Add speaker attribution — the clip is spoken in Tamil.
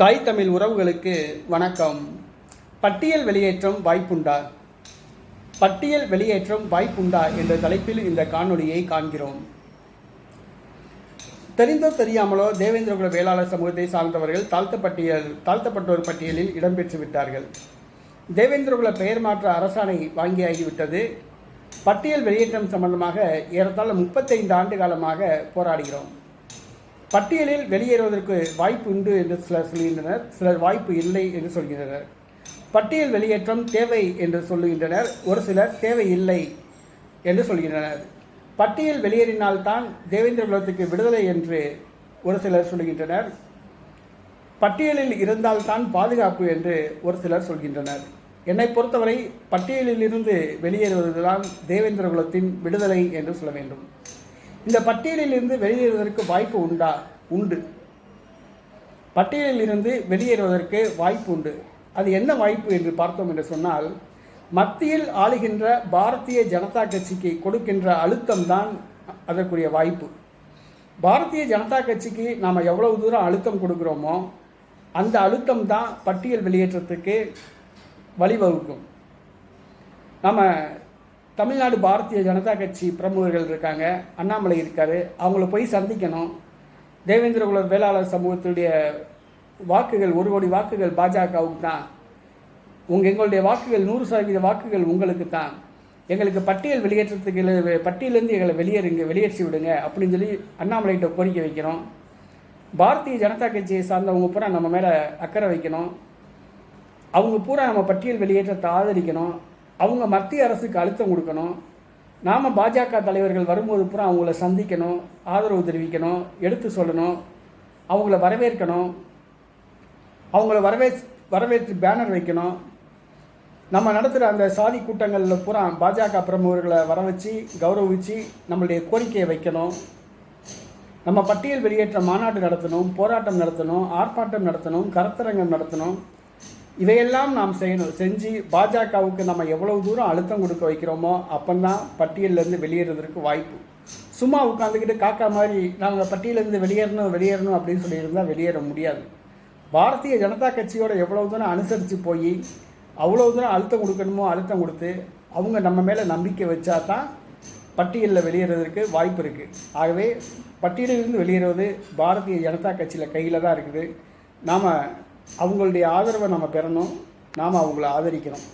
Speaker 1: தாய் தமிழ் உறவுகளுக்கு வணக்கம். பட்டியல் வெளியேற்றம் வாய்ப்புண்டா? பட்டியல் வெளியேற்றம் வாய்ப்புண்டா என்ற தலைப்பில் இந்த காணொலியை காண்கிறோம். தெரிந்தோ தெரியாமலோ தேவேந்திரகுல வேளாளர் சமூகத்தை சார்ந்தவர்கள் தாழ்த்தப்பட்டியல் தாழ்த்தப்பட்டோர் பட்டியலில் இடம்பெற்று விட்டார்கள். தேவேந்திரகுல பெயர் மாற்ற அரசாணை வாங்கியாகிவிட்டது. பட்டியல் வெளியேற்றம் சம்பந்தமாக ஏறத்தாழ முப்பத்தைந்து ஆண்டு காலமாக போராடுகிறோம். பட்டியலில் வெளியேறுவதற்கு வாய்ப்பு உண்டு என்று சிலர் சொல்கின்றனர். சிலர் வாய்ப்பு இல்லை என்று சொல்கின்றனர். பட்டியல் வெளியேற்றம் தேவை என்று சொல்லுகின்றனர். ஒரு சிலர் தேவை இல்லை என்று சொல்கின்றனர். பட்டியல் வெளியேறினால்தான் தேவேந்திர குலத்துக்கு விடுதலை என்று ஒரு சிலர் சொல்கின்றனர். பட்டியலில் இருந்தால்தான் பாதுகாப்பு என்று ஒரு சிலர் சொல்கின்றனர். என்னை பொறுத்தவரை பட்டியலில் இருந்து வெளியேறுவதுதான் தேவேந்திர குலத்தின் விடுதலை என்று சொல்ல வேண்டும். இந்த பட்டியலில் இருந்து வெளியேறுவதற்கு வாய்ப்பு உண்டா? உண்டு. பட்டியலில் இருந்து வெளியேறுவதற்கு வாய்ப்பு உண்டு. அது என்ன வாய்ப்பு என்று பார்த்தோம் என்று சொன்னால் மத்தியில் ஆளுகின்ற பாரதிய ஜனதா கட்சிக்கு கொடுக்கின்ற அழுத்தம் தான் அதற்குரிய வாய்ப்பு. பாரதிய ஜனதா கட்சிக்கு நாம் எவ்வளவு தூரம் அழுத்தம் கொடுக்குறோமோ அந்த அழுத்தம் தான் பட்டியல் வெளியேற்றத்துக்கு வழிவகுக்கும். நம்ம தமிழ்நாடு பாரதிய ஜனதா கட்சி பிரமுகர்கள் இருக்காங்க அண்ணாமலை இருக்கார். அவங்கள போய் சந்திக்கணும். தேவேந்திரகுல வேளாளர் சமூகத்துடைய வாக்குகள் ஒரு கோடி வாக்குகள் பாஜகவுக்கு தான். உங்கள் எங்களுடைய வாக்குகள் நூறு சதவீத வாக்குகள் உங்களுக்கு தான். எங்களுக்கு பட்டியல் வெளியேற்றத்துக்கு பட்டியலேருந்து எங்களை வெளியேறுங்க வெளியேற்றி விடுங்க அப்படின்னு சொல்லி அண்ணாமலைகிட்ட கோரிக்கை வைக்கிறோம். பாரதிய ஜனதா கட்சியை சார்ந்தவங்க பூரா நம்ம மேலே அக்கறை வைக்கணும். அவங்க பூரா நம்ம பட்டியல் வெளியேற்றத்தை ஆதரிக்கணும். அவங்க மத்திய அரசுக்கு அழுத்தம் கொடுக்கணும். நாம் பாஜக தலைவர்கள் வரும்போது பூரா அவங்கள சந்திக்கணும் ஆதரவு தெரிவிக்கணும் எடுத்து சொல்லணும் அவங்கள வரவேற்கணும் அவங்கள வரவே வரவேற்று பேனர் வைக்கணும். நம்ம நடத்துகிற அந்த சாதி கூட்டங்களில் பூரா பாஜக பிரமுகர்களை வர வச்சு கௌரவிச்சு நம்மளுடைய கோரிக்கையை வைக்கணும். நம்ம பட்டியல் வெளியேற்ற மாநாடு நடத்தணும் போராட்டம் நடத்தணும் ஆர்ப்பாட்டம் நடத்தணும் கருத்தரங்கம் நடத்தணும். இதையெல்லாம் நாம் செய்யணும். செஞ்சு பாஜகவுக்கு நம்ம எவ்வளவு தூரம் அழுத்தம் கொடுக்க வைக்கிறோமோ அப்பந்தான் பட்டியலேருந்து வெளியேறதுக்கு வாய்ப்பு. சும்மா உட்காந்துக்கிட்டு காக்கா மாதிரி நாங்கள் பட்டியலேருந்து வெளியேறணும் வெளியேறணும் அப்படின்னு சொல்லியிருந்தால் வெளியேற முடியாது. பாரதிய ஜனதா கட்சியோட எவ்வளவு தூரம் அனுசரித்து போய் அவ்வளோ தூரம் அழுத்தம் கொடுக்கணுமோ அழுத்தம் கொடுத்து அவங்க நம்ம மேலே நம்பிக்கை வச்சா தான் பட்டியலில் வெளியேறதுக்கு வாய்ப்பு இருக்குது ஆகவே பட்டியலிலிருந்து வெளியேறுவது பாரதிய ஜனதா கட்சியில் கையில் தான் இருக்குது. நாம் அவங்களுடைய ஆதரவை நம்ம பெறணும். நாம் அவங்கள ஆதரிக்கணும்.